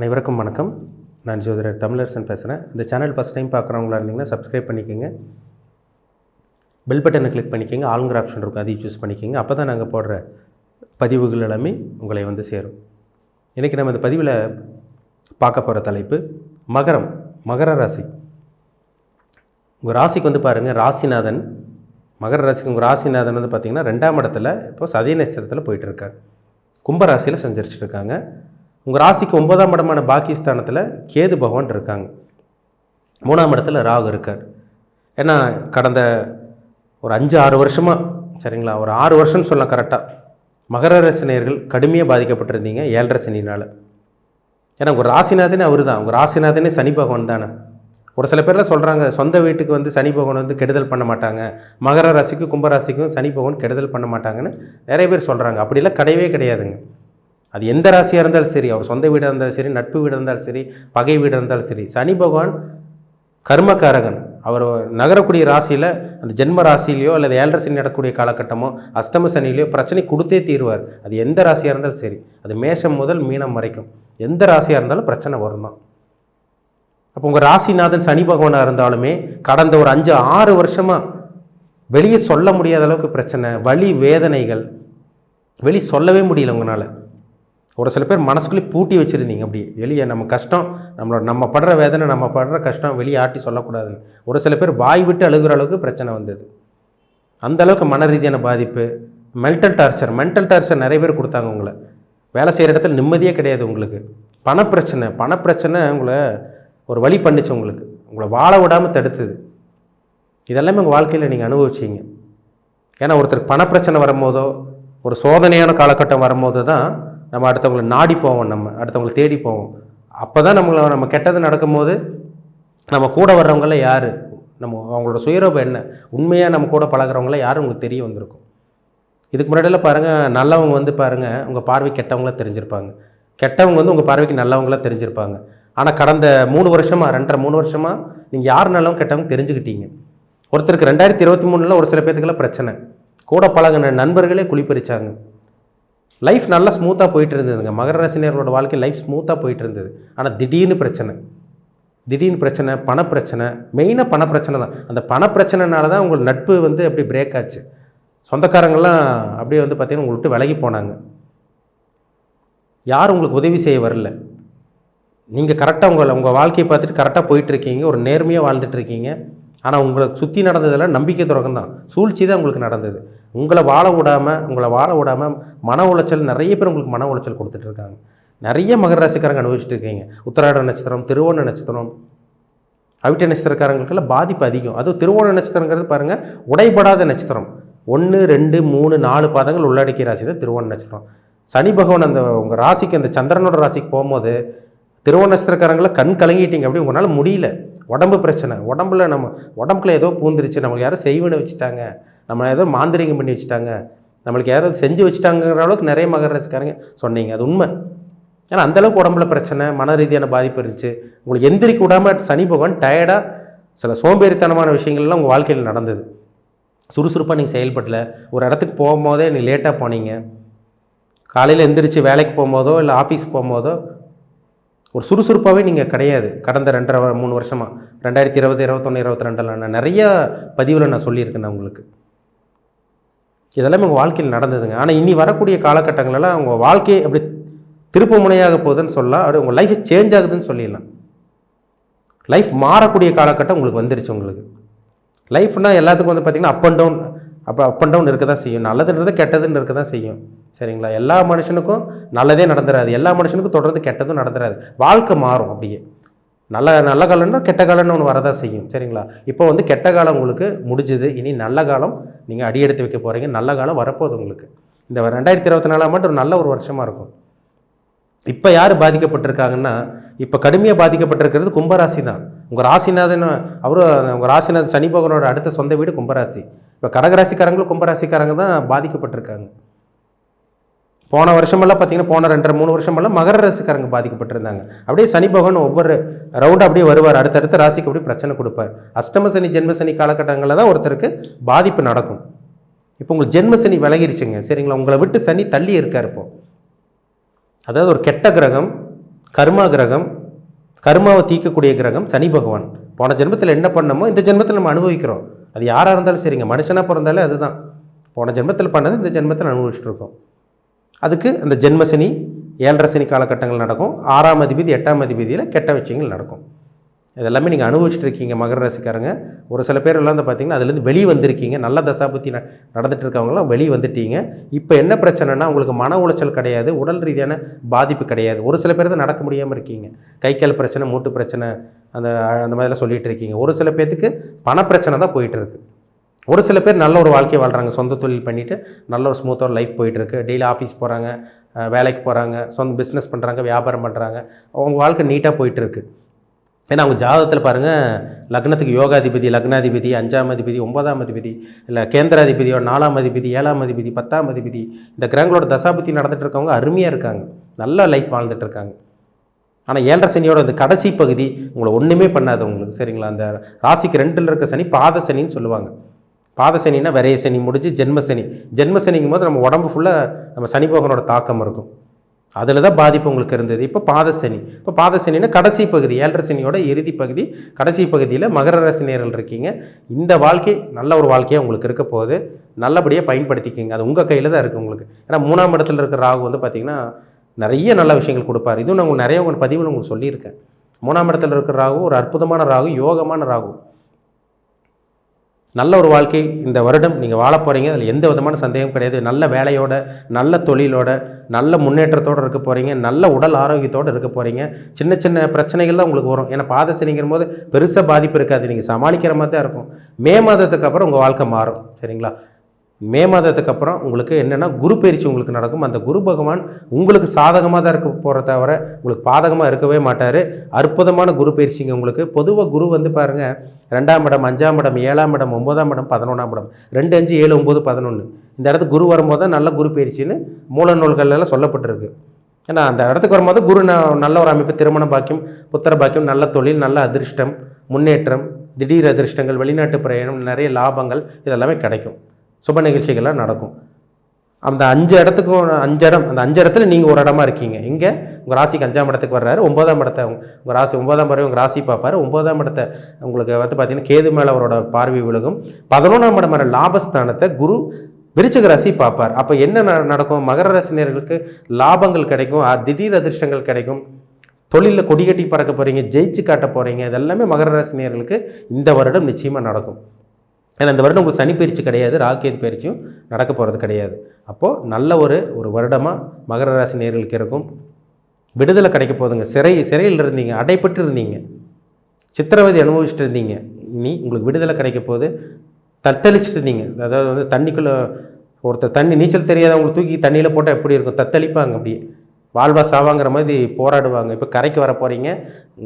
அனைவருக்கும் வணக்கம். நான் ஜோதிடர் தமிழரசன் பேசுகிறேன் இந்த சேனல் ஃபஸ்ட் டைம் பார்க்குறவங்களா இருந்தீங்கன்னா சப்ஸ்கிரைப் பண்ணிக்கோங்க. பெல் பட்டனை கிளிக் பண்ணிக்கோங்க. ஆளுங்கிற ஆப்ஷன் இருக்கும். அதையும் சூஸ் பண்ணிக்கோங்க. அப்போ தான் நாங்கள் போடுற பதிவுகள் எல்லாமே உங்களை வந்து சேரும். இன்றைக்கி நம்ம இந்த பதிவில் பார்க்க போகிற தலைப்பு மகரம் மகர ராசி. உங்கள் ராசிக்கு வந்து பாருங்கள் ராசிநாதன் மகர ராசிக்கு உங்கள் ராசிநாதன் வந்து பார்த்திங்கன்னா ரெண்டாம் இடத்துல இப்போ சதய நட்சத்திரத்தில் போயிட்டுருக்காங்க கும்பராசியில் செஞ்சிருச்சுட்டு இருக்காங்க. உங்கள் ராசிக்கு ஒன்பதாம் இடமான பாகிஸ்தானத்தில் கேது பகவான் இருக்காங்க. மூணாம் இடத்துல ராகு இருக்கார். ஏன்னா கடந்த ஒரு அஞ்சு ஆறு வருஷமாக சரிங்களா ஒரு ஆறு வருஷம்னு சொல்லலாம் கரெக்டாக மகர ரசினியர்கள் கடுமையாக பாதிக்கப்பட்டிருந்தீங்க ஏழரை சனினால். ஏன்னா உங்கள் ராசிநாதனே அவர் தான் உங்கள் ராசிநாதனே சனி பகவான் தானே. ஒரு சில பேர்லாம் சொல்கிறாங்க சொந்த வீட்டுக்கு வந்து சனி பகவான் வந்து கெடுதல் பண்ண மாட்டாங்க. மகர ராசிக்கும் கும்பராசிக்கும் சனி பகவான் கெடுதல் பண்ண மாட்டாங்கன்னு நிறைய பேர் சொல்கிறாங்க அப்படிலாம் கிடையவே கிடையாதுங்க. அது எந்த ராசியாக இருந்தாலும் சரி அவர் சொந்த வீடாக இருந்தாலும் சரி நட்பு வீடாக இருந்தாலும் சரி பகை வீடாக இருந்தாலும் சரி சனி பகவான் கர்மகாரகன் அவர் நகரக்கூடிய ராசியில் அந்த ஜென்ம ராசியிலையோ அல்லது ஏழரை சனி நடக்கக்கூடிய காலகட்டமோ அஷ்டம சனிலையோ பிரச்சனை கொடுத்தே தீர்வார். அது எந்த ராசியாக இருந்தாலும் சரி அது மேஷம் முதல் மீனம் வரைக்கும். எந்த ராசியாக இருந்தாலும் பிரச்சனை வரும் தான். அப்போ உங்கள் ராசிநாதன் சனி பகவானாக இருந்தாலுமே கடந்த ஒரு அஞ்சு ஆறு வருஷமாக வெளியே சொல்ல முடியாத அளவுக்கு பிரச்சனை வலி வேதனைகள். வெளி சொல்லவே முடியல உங்களால். ஒரு சில பேர் மனசுக்குள்ளே பூட்டி வச்சுருந்தீங்க அப்படி. வெளியே நம்ம கஷ்டம் நம்மளோட நம்ம படுற வேதனை நம்ம படுற கஷ்டம் வெளியே ஆட்டி சொல்லக்கூடாதுன்னு. ஒரு சில பேர் வாய் விட்டு அழுகிற அளவுக்கு பிரச்சனை வந்தது. அந்த அளவுக்கு மன ரீதியான பாதிப்பு மென்டல் டார்ச்சர் மென்டல் டார்ச்சர் நிறைய பேர் கொடுத்தாங்க உங்களை. வேலை செய்கிற இடத்துல நிம்மதியே கிடையாது உங்களுக்கு. பணப்பிரச்சனை பணப்பிரச்சனை உங்களை ஒரு வழி பண்ணிச்சு உங்களுக்கு. உங்களை வாழ விடாமல் தடுத்தது. இதெல்லாமே உங்கள் வாழ்க்கையில் நீங்கள் அனுபவிச்சீங்க. ஏன்னா ஒருத்தருக்கு பணப்பிரச்சனை வரும்போதோ ஒரு சோதனையான காலகட்டம் வரும்போது தான் நம்ம அடுத்தவங்களை நாடி போவோம் நம்ம அடுத்தவங்களை தேடி போவோம். அப்போ தான் நம்மளை நம்ம கெட்டது நடக்கும்போது நம்ம கூட வர்றவங்கள யார்? நம்ம அவங்களோட சுயரூபம் என்ன? உண்மையாக நம்ம கூட பழகிறவங்கள யாரும் உங்களுக்கு தெரிய வந்திருக்கும்? இதுக்கு முன்னாடியெல்லாம் பாருங்கள் நல்லவங்க வந்து பாருங்கள் உங்கள் பார்வை கெட்டவங்களாக தெரிஞ்சிருப்பாங்க. கெட்டவங்க வந்து உங்கள் பார்வைக்கு நல்லவங்களாக தெரிஞ்சிருப்பாங்க. ஆனால் கடந்த மூணு வருஷமாக ரெண்டரை மூணு வருஷமாக நீங்கள் யார் நல்லவங்க கெட்டவங்க தெரிஞ்சுக்கிட்டீங்க. ஒருத்தருக்கு ரெண்டாயிரத்தி இருபத்தி மூணில் ஒரு சில பேத்துக்கெல்லாம் பிரச்சனை. கூட பழகின நண்பர்களே குளிப்பறிச்சாங்க லைஃப் நல்லா ஸ்மூத்தாக போயிட்டு இருந்ததுங்க மகர ரசினியர்களோட வாழ்க்கை லைஃப் ஸ்மூத்தாக போயிட்டு இருந்தது ஆனால் திடீர்னு பிரச்சனை. திடீர்னு பிரச்சனை பணப்பிரச்சனை. மெயினாக பணப்பிரச்சனை தான். அந்த பணப்பிரச்சனைனால தான் உங்கள் நட்பு வந்து அப்படி பிரேக் ஆச்சு. சொந்தக்காரங்கள்லாம் அப்படியே வந்து பார்த்திங்கன்னா உங்களை விட்டு விலகி போனாங்க. யாரும் உங்களுக்கு உதவி செய்ய வரல. நீங்கள் கரெக்டாக உங்களை உங்கள் வாழ்க்கையை பார்த்துட்டு கரெக்டாக போயிட்டுருக்கீங்க. ஒரு நேர்மையாக வாழ்ந்துட்டுருக்கீங்க. ஆனால் உங்களை சுற்றி நடந்ததெல்லாம் நம்பிக்கை துறக்கம் தான். சூழ்ச்சி தான் உங்களுக்கு நடந்தது. உங்களை வாழ விடாமல் உங்களை வாழ விடாமல் மன உளைச்சல் நிறைய பேர் உங்களுக்கு மன உளைச்சல் கொடுத்துட்ருக்காங்க நிறைய மகர ராசிக்காரங்க அனுபவிச்சுட்டு இருக்கீங்க. உத்தராட நட்சத்திரம் திருவோண நட்சத்திரம் அவிட்ட நட்சத்திரக்காரங்களுக்கெல்லாம் பாதிப்பு அதிகம். அதுவும் திருவோண நட்சத்திரங்கிறது பாருங்கள் உடைபடாத நட்சத்திரம். ஒன்று ரெண்டு மூணு நாலு பாதங்கள் உள்ளடக்கிய ராசி தான் திருவோண நட்சத்திரம். சனி பகவான் அந்த உங்கள் ராசிக்கு அந்த சந்திரனோட ராசிக்கு போகும்போது திருவோண நட்சத்திரக்காரங்களை கண் கலங்கிட்டீங்க அப்படி உங்களால் முடியல. உடம்பு பிரச்சனை. உடம்புல நம்ம உடம்புல ஏதோ பூந்துருச்சு. நமக்கு யாரும் செய்வினை வச்சுட்டாங்க. நம்ம ஏதோ மாந்திரிகம் பண்ணி வச்சுட்டாங்க. நம்மளுக்கு யாராவது செஞ்சு வச்சுட்டாங்கிற அளவுக்கு நிறைய மகர ராசிக்காரங்க சொன்னீங்க. அது உண்மை. ஏன்னா அந்தளவுக்கு உடம்புல பிரச்சனை மன ரீதியான பாதிப்பு இருந்துச்சு. உங்களுக்கு எந்திரிக்க விடாமல் சனி பகவான் டயர்டாக சில சோம்பேறித்தனமான விஷயங்கள்லாம் உங்கள் வாழ்க்கையில் நடந்தது. சுறுசுறுப்பாக நீங்கள் செயல்படல. ஒரு இடத்துக்கு போகும்போதே நீங்கள் லேட்டாக போனீங்க. காலையில் எந்திரிச்சு வேலைக்கு போகும்போதோ இல்லை ஆஃபீஸ் போகும்போதோ ஒரு சுறுசுறுப்பாகவே நீங்கள் கிடையாது. கடந்த ரெண்டரை மூணு வருஷமாக ரெண்டாயிரத்தி இருபது இருபத்தொன்று இருபத்தி ரெண்டில் நான் நிறையா பதிவில் நான் சொல்லியிருக்கேன் நான் உங்களுக்கு. இதெல்லாமே உங்கள் வாழ்க்கையில் நடந்ததுங்க. ஆனால் இனி வரக்கூடிய காலகட்டங்களெல்லாம் உங்கள் வாழ்க்கையை அப்படி திருப்பு முனையாக போகுதுன்னு சொல்லலாம் அப்படி உங்கள் லைஃப் சேஞ்ச் ஆகுதுன்னு சொல்லிடலாம். லைஃப் மாறக்கூடிய காலகட்டம் உங்களுக்கு வந்துருச்சு உங்களுக்கு. லைஃப்னால் எல்லாத்துக்கும் வந்து பார்த்திங்கன்னா அப் அண்ட் டவுன் அப்போ அப் அண்ட் டவுன் இருக்க தான் செய்யும். நல்லதுன்றது கெட்டதுன்னு இருக்க தான் செய்யும். சரிங்களா? எல்லா மனுஷனுக்கும் நல்லதே நடந்துடாது எல்லா மனுஷனுக்கும் தொடர்ந்து கெட்டதும் நடந்துராது. வாழ்க்கை மாறும் அப்படியே. நல்ல நல்ல காலம்னா கெட்ட காலம்னு ஒன்று வரதான் செய்யும். சரிங்களா? இப்போ வந்து கெட்ட காலம் உங்களுக்கு முடிஞ்சுது. இனி நல்ல காலம் நீங்கள் அடி எடுத்து வைக்க போகிறீங்க நல்ல காலம் வரப்போகுது உங்களுக்கு. இந்த ரெண்டாயிரத்தி இருபத்தி நாலாம் ஆண்டு ஒரு நல்ல ஒரு வருஷமாக இருக்கும். இப்போ யார் பாதிக்கப்பட்டிருக்காங்கன்னா இப்போ கடுமையாக பாதிக்கப்பட்டிருக்கிறது கும்பராசி தான். உங்கள் ராசிநாதன் அவரும் உங்கள் ராசிநாதன் சனி பகவானோட அடுத்த சொந்த வீடு கும்பராசி. இப்போ கடகராசிக்காரங்களும் கும்பராசிக்காரங்க தான் பாதிக்கப்பட்டிருக்காங்க. போன வருஷமெல்லாம் பார்த்தீங்கன்னா போன ரெண்டரை மூணு வருஷமெல்லாம் மகர ராசிக்காரங்க பாதிக்கப்பட்டிருந்தாங்க. அப்படியே சனி பகவான் ஒவ்வொரு ரவுண்டு அப்படியே வருவார். அடுத்தடுத்த ராசிக்கு அப்படியே பிரச்சனை கொடுப்பார். அஷ்டம சனி ஜென்ம சனி காலகட்டங்களில் தான் ஒருத்தருக்கு பாதிப்பு நடக்கும். இப்போ உங்களுக்கு ஜென்ம சனி விலகிருச்சுங்க. சரிங்களா? உங்களை விட்டு சனி தள்ளி இருக்கார் இப்போ. அதாவது ஒரு கெட்ட கிரகம் கர்மா கிரகம் கர்மாவை தீர்க்கக்கூடிய கிரகம் சனி பகவான். போன ஜென்மத்தில் என்ன பண்ணமோ இந்த ஜென்மத்தில் நம்ம அனுபவிக்கிறோம். அது யாராக இருந்தாலும் சரிங்க. மனுஷனாக பிறந்தாலே அதுதான். போன ஜென்மத்தில் பண்ணது இந்த ஜென்மத்தில் அனுபவிச்சுட்டு இருக்கோம். அதுக்கு அந்த ஜென்மசனி ஏழரை சனி காலகட்டங்கள் நடக்கும். ஆறாம் அதிபதி எட்டாம் அதிபதியில் கெட்ட விஷயங்கள் நடக்கும். இதெல்லாமே நீங்கள் அனுபவிச்சுட்டு இருக்கீங்க மகர ராசிக்காரங்க. ஒரு சில பேர் எல்லாம் வந்து பார்த்தீங்கன்னா அதுலேருந்து வெளியே வந்திருக்கீங்க. நல்ல தசாபுத்தி ந நடந்துட்டு இருக்கவங்களாம் வெளியே வந்துட்டீங்க. இப்போ என்ன பிரச்சனைனா உங்களுக்கு மன உளைச்சல் கிடையாது உடல் ரீதியான பாதிப்பு கிடையாது. ஒரு சில பேர் தான் நடக்க முடியாமல் இருக்கீங்க. கை கால் பிரச்சனை மூட்டு பிரச்சனை அந்த அந்த மாதிரிலாம் சொல்லிகிட்டு இருக்கீங்க. ஒரு சில பேர்த்துக்கு பண பிரச்சனை தான் போயிட்டுருக்கு ஒரு சில பேர் நல்ல ஒரு வாழ்க்கையை வாழ்கிறாங்க சொந்த தொழில் பண்ணிவிட்டு நல்ல ஒரு ஸ்மூத்தாக லைஃப் போயிட்டுருக்கு. டெய்லி ஆஃபீஸ் போகிறாங்க வேலைக்கு போகிறாங்க சொந்த பிஸ்னஸ் பண்ணுறாங்க வியாபாரம் பண்ணுறாங்க அவங்க வாழ்க்கை நீட்டாக போயிட்டுருக்கு. ஏன்னா அவங்க ஜாதகத்தில் பாருங்கள் லக்னத்துக்கு யோகாதிபதி லக்னாதிபதி அஞ்சாம் அதிபதி ஒன்பதாம் அதிபதி இல்லை கேந்திராதிபதியோட நாலாம் அதிபதி ஏழாம் அதிபதி பத்தாம் அதிபதி இந்த கிரகங்களோட தசாபதி நடந்துட்டு இருக்கவங்க அருமையாக இருக்காங்க. நல்ல லைஃப் வாழ்ந்துட்டு இருக்காங்க. ஆனால் ஏழரை சனியோட அந்த கடைசி பகுதி உங்களை ஒன்றுமே பண்ணாது உங்களுக்கு. சரிங்களா? அந்த ராசிக்கு ரெண்டில் இருக்க சனி பாத சனின்னு சொல்லுவாங்க. பாதசனின்னா விரைய சனி முடிஞ்சு ஜென்மசனி ஜென்மசனிங்கும் ஜென்ம போது நம்ம உடம்பு ஃபுல்லாக நம்ம சனி பகவானோட தாக்கம் இருக்கும். அதில் தான் பாதிப்பு உங்களுக்கு இருந்தது. இப்போ பாதசனி. இப்போ பாதசனின்னா கடைசி பகுதி ஏழரை சனியோட இறுதி பகுதி. கடைசி பகுதியில் மகர ரசினியர்கள் இருக்கீங்க. இந்த வாழ்க்கை நல்ல ஒரு வாழ்க்கையாக உங்களுக்கு இருக்க போகுது. நல்லபடியாக பயன்படுத்திக்கிங்க. அது உங்கள் கையில் தான் இருக்குது உங்களுக்கு. ஏன்னா மூணாம் இடத்துல இருக்கிற ராகு வந்து பார்த்திங்கன்னா நிறைய நல்ல விஷயங்கள் கொடுப்பார். இதுவும் நான் உங்களுக்கு நிறைய உங்கள் பதிவில் உங்களுக்கு சொல்லியிருக்கேன். மூணாம் இடத்துல இருக்கிற ராகு ஒரு அற்புதமான ராகு யோகமான ராகு. நல்ல ஒரு வாழ்க்கை இந்த வருடம் நீங்கள் வாழ போகிறீங்க அதில் எந்த விதமான சந்தேகம் கிடையாது. நல்ல வேலையோட நல்ல தொழிலோட நல்ல முன்னேற்றத்தோடு இருக்க போகிறீங்க நல்ல உடல் ஆரோக்கியத்தோடு இருக்க போகிறீங்க சின்ன சின்ன பிரச்சனைகள் தான் உங்களுக்கு வரும். ஏன்னா பாத சனிங்கிற போது பெருசாக பாதிப்பு இருக்காது. நீங்கள் சமாளிக்கிற மாதிரி தான் இருக்கும். மே மாதத்துக்கு அப்புறம் உங்கள் வாழ்க்கை மாறும். சரிங்களா? மே மாதத்துக்கு அப்புறம் உங்களுக்கு என்னென்னா குரு பயிற்சி உங்களுக்கு நடக்கும். அந்த குரு பகவான் உங்களுக்கு சாதகமாக தான் இருக்க போகிற தவிர உங்களுக்கு பாதகமாக இருக்கவே மாட்டார். அற்புதமான குரு பயிற்சிங்க உங்களுக்கு. பொதுவாக குரு வந்து பாருங்கள் ரெண்டாம் இடம் அஞ்சாம் இடம் ஏழாம் இடம் ஒம்பதாம் இடம் பதினொன்றாம் இடம். ரெண்டு அஞ்சு ஏழு ஒம்பது பதினொன்று இந்த இடத்துக்கு குரு வரும்போது தான் நல்ல குரு பயிற்சின்னு மூல நூல்களெல்லாம் சொல்லப்பட்டிருக்கு. ஏன்னா அந்த இடத்துக்கு வரும்போது குரு ந- நல்ல ஒரு அமைப்பு திருமண பாக்கியம் புத்திர பாக்கியம் நல்ல தொழில் நல்ல அதிர்ஷ்டம் முன்னேற்றம் திடீர் அதிர்ஷ்டங்கள் வெளிநாட்டு பிரயாணம் நிறைய லாபங்கள் இதெல்லாமே கிடைக்கும். சுப நிகழ்ச்சிகள்லாம் நடக்கும். அந்த அஞ்சு இடத்துக்கும் அஞ்சு இடம் அந்த அஞ்சு இடத்துல நீங்கள் ஒரு இடமா இருக்கீங்க. இங்கே உங்கள் ராசிக்கு அஞ்சாம் இடத்துக்கு வர்றாரு ஒன்பதாம் இடத்த உங்கள் ராசி ஒன்பதாம் பறவை உங்கள் ராசி பார்ப்பார். ஒன்பதாம் இடத்த உங்களுக்கு வந்து பார்த்தீங்கன்னா கேது மேலே அவரோட பார்வை விழுகும். பதினொன்றாம் இடம் வர லாபஸ்தானத்தை குரு விருச்சிக ராசி பார்ப்பார். அப்போ என்ன ந- நடக்கும்? மகர ராசினியர்களுக்கு லாபங்கள் கிடைக்கும் திடீர் அதிர்ஷ்டங்கள் கிடைக்கும். தொழிலில் கொடி கட்டி பறக்க போகிறீங்க ஜெயிச்சு காட்ட போகிறீங்க இதெல்லாமே மகர ராசினியர்களுக்கு இந்த வருடம் நிச்சயமாக நடக்கும். ஏன்னா இந்த வருடம் உங்களுக்கு சனி பயிற்சி கிடையாது ராக்கேது பயிற்சியும் நடக்க போகிறது கிடையாது. அப்போது நல்ல ஒரு ஒரு வருடமாக மகர ராசி நேர்களுக்கு இருக்கும். விடுதலை கிடைக்க போகுதுங்க. சிறை சிறையில் இருந்தீங்க அடைப்பட்டு இருந்தீங்க. சித்திரவதை அனுபவிச்சுட்டு இருந்தீங்க. இனி உங்களுக்கு விடுதலை கிடைக்க போகுது. தத்தளிச்சுட்டு இருந்தீங்க. அதாவது வந்து தண்ணிக்குள்ளே ஒருத்தர் தண்ணி நீச்சல் தெரியாதவங்களை தூக்கி தண்ணியில் போட்டால் எப்படி இருக்கும்? தத்தளிப்பாங்க அப்படியே. வாழ்வா சாவாங்கிற மாதிரி போராடுவாங்க. இப்போ கரைக்கு வர போகிறீங்க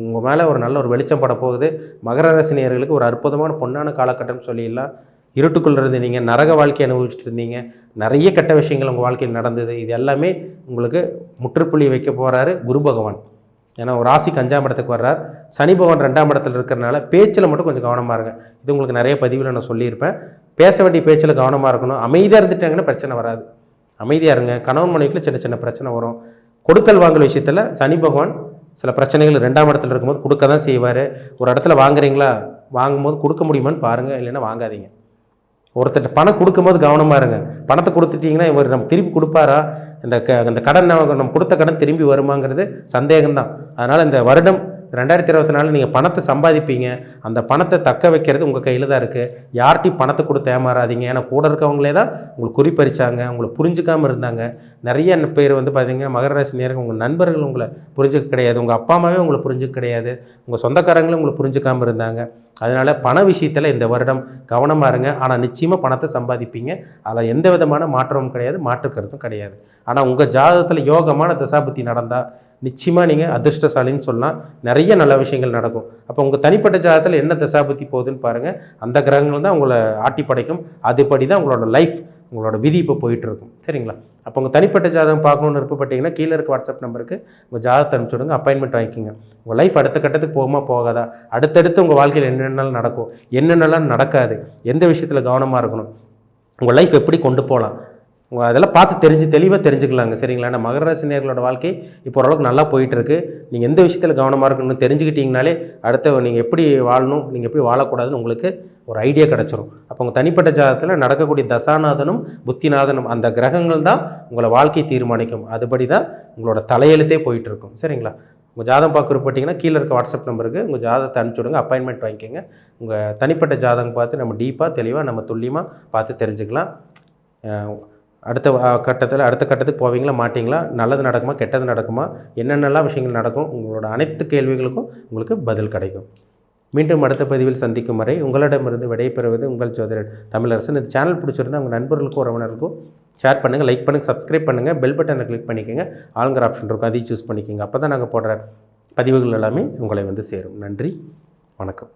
உங்கள் மேலே ஒரு நல்ல ஒரு வெளிச்சம் பட போகுது. மகர ரசினியர்களுக்கு ஒரு அற்புதமான பொன்னான காலகட்டம் சொல்லிடலாம் இருட்டுக்குள்ளே இருந்தீங்க நரக வாழ்க்கை அனுபவிச்சுட்டு இருந்தீங்க. நிறைய கெட்ட விஷயங்கள் உங்கள் வாழ்க்கையில் நடந்தது. இது எல்லாமே உங்களுக்கு முற்றுப்புள்ளி வைக்க போகிறாரு குரு பகவான். ஏன்னா ஒரு ராசிக்கு அஞ்சாம் இடத்துக்கு வர்றார். சனி பகவான் ரெண்டாம் இடத்துல இருக்கிறனால பேச்சில் மட்டும் கொஞ்சம் கவனமாக இருங்க. இது உங்களுக்கு நிறைய பதிவில் நான் சொல்லியிருப்பேன். பேச வேண்டிய பேச்சில் கவனமாக இருக்கணும். அமைதியாக இருந்துட்டாங்கன்னா பிரச்சனை வராது. அமைதியாக இருங்க. கணவன் மனைவிக்குள்ள சின்ன சின்ன பிரச்சனை வரும். கொடுக்கல் வாங்கல் விஷயத்தில் சனி பகவான் சில பிரச்சனைகள் ரெண்டாம் இடத்துல இருக்கும்போது கொடுக்க தான் செய்வார். ஒரு இடத்துல வாங்குறீங்களா? வாங்கும்போது கொடுக்க முடியுமான்னு பாருங்கள் இல்லைன்னா வாங்காதீங்க. ஒருத்தர் பணம் கொடுக்கும்போது கவனமாக இருங்க. பணத்தை கொடுத்துட்டீங்கன்னா இவர் நம்ம திருப்பி கொடுப்பாரா? இந்த க இந்த கடன் நம்ம நம்ம கொடுத்த கடன் திரும்பி வருமாங்கிறது சந்தேகம்தான். அதனால் இந்த வருடம் ரெண்டாயிரத்தி இருபத்தி நாலு நீங்கள் பணத்தை சம்பாதிப்பீங்க. அந்த பணத்தை தக்க வைக்கிறது உங்கள் கையில் தான் இருக்குது யார்கிட்டையும் பணத்தை கொடுத்து ஏமாறாதீங்க. ஏன்னா கூட இருக்கவங்களே தான் உங்களுக்கு குறிப்பறிச்சாங்க உங்களை புரிஞ்சுக்காமல் இருந்தாங்க. நிறைய பேர் வந்து பார்த்தீங்கன்னா மகர ராசி நேரம் உங்கள் நண்பர்கள் உங்களை புரிஞ்சுக்க கிடையாது. உங்கள் அப்பா அம்மாவே உங்களை புரிஞ்சுக்க கிடையாது. உங்கள் சொந்தக்காரங்களும் உங்களை புரிஞ்சுக்காமல் இருந்தாங்க. அதனால் பண விஷயத்தில் இந்த வருடம் கவனமாக இருங்க. ஆனால் நிச்சயமாக பணத்தை சம்பாதிப்பீங்க. அதில் எந்த விதமான மாற்றமும் கிடையாது. மாற்று கருத்தும் கிடையாது. ஆனால் உங்கள் ஜாதகத்தில் யோகமான தசாபுத்தி நடந்தால் நிச்சயமாக நீங்கள் அதிர்ஷ்டசாலின்னு சொல்லலாம் நிறைய நல்ல விஷயங்கள் நடக்கும். அப்போ உங்கள் தனிப்பட்ட ஜாதகத்தில் என்ன தசாபுத்தி போகுதுன்னு பாருங்கள் அந்த கிரகங்கள் தான் உங்களை ஆட்டி படைக்கும். அதுபடி தான் உங்களோட லைஃப் உங்களோட விதி இப்போ போயிட்டுருக்கும் சரிங்களா? அப்போ உங்கள் தனிப்பட்ட ஜாதகம் பார்க்கணுன்னு விருப்பப்பட்டீங்கன்னா கீழே இருக்க வாட்ஸ்அப் நம்பருக்கு உங்கள் ஜாதகத்தை அனுப்பிச்சுடுங்க அப்பாயின்மெண்ட் வாங்கிக்கோங்க. உங்கள் லைஃப் அடுத்த கட்டத்துக்கு போகுமா போகாதா? அடுத்தடுத்து உங்கள் வாழ்க்கையில் என்னென்னலாம் நடக்கும்? என்னென்னலாம் நடக்காது? எந்த விஷயத்தில் கவனமாக இருக்கணும்? உங்கள் லைஃப் எப்படி கொண்டு போகலாம்? உங்கள் அதெல்லாம் பார்த்து தெரிஞ்சு தெளிவாக தெரிஞ்சுக்கலாங்க. சரிங்களா? நான் மகர ராசி நேர்களோட வாழ்க்கை இப்போ ஓரளவுக்கு நல்லா போயிட்டுருக்கு. நீங்கள் எந்த விஷயத்தில் கவனமாக இருக்கணும்னு தெரிஞ்சுக்கிட்டீங்கனாலே அடுத்த நீங்கள் எப்படி வாழணும் நீங்கள் எப்படி வாழக்கூடாதுன்னு உங்களுக்கு ஒரு ஐடியா கிடச்சிரும். அப்போ உங்கள் தனிப்பட்ட ஜாதகத்தில் நடக்கக்கூடிய தசாநாதனும் புத்திநாதனும் அந்த கிரகங்கள் தான் உங்களை வாழ்க்கை தீர்மானிக்கும். அதுபடி தான் உங்களோட தலையெழுத்தே போயிட்டுருக்கும். சரிங்களா? உங்கள் ஜாதகம் பார்க்க போட்டிங்கன்னா கீழே இருக்க வாட்ஸ்அப் நம்பருக்கு உங்கள் ஜாதகத்தை அனுப்பிச்சி விடுங்க அப்பாயின்மெண்ட் வாங்கிக்கோங்க. உங்கள் தனிப்பட்ட ஜாதகம் பார்த்து நம்ம டீப்பாக தெளிவாக நம்ம துல்லியமாக பார்த்து தெரிஞ்சுக்கலாம். அடுத்த கட்டத்தில் அடுத்த கட்டத்துக்கு போவீங்களா மாட்டிங்களா? நல்லது நடக்குமா கெட்டது நடக்குமா? என்னென்னலாம் விஷயங்கள் நடக்கும்? உங்களோட அனைத்து கேள்விகளுக்கும் உங்களுக்கு பதில் கிடைக்கும். மீண்டும் அடுத்த பதிவில் சந்திக்கும் வரை உங்களிடமிருந்து விடைபெறுவது உங்கள் ஜோதிடர் தமிழரசன். இந்த சேனல் பிடிச்சிருந்தால் உங்கள் நண்பர்களுக்கும் உறவினருக்கும் ஷேர் பண்ணுங்கள் லைக் பண்ணுங்கள் சப்ஸ்கிரைப் பண்ணுங்கள் பெல் பட்டனை கிளிக் பண்ணிக்கோங்க. ஆளுங்கிற ஆப்ஷன் இருக்கும் அதையும் சூஸ் பண்ணிக்கோங்க. அப்போ தான் நாங்கள் போடுற பதிவுகள் எல்லாமே உங்களை வந்து சேரும். நன்றி வணக்கம்.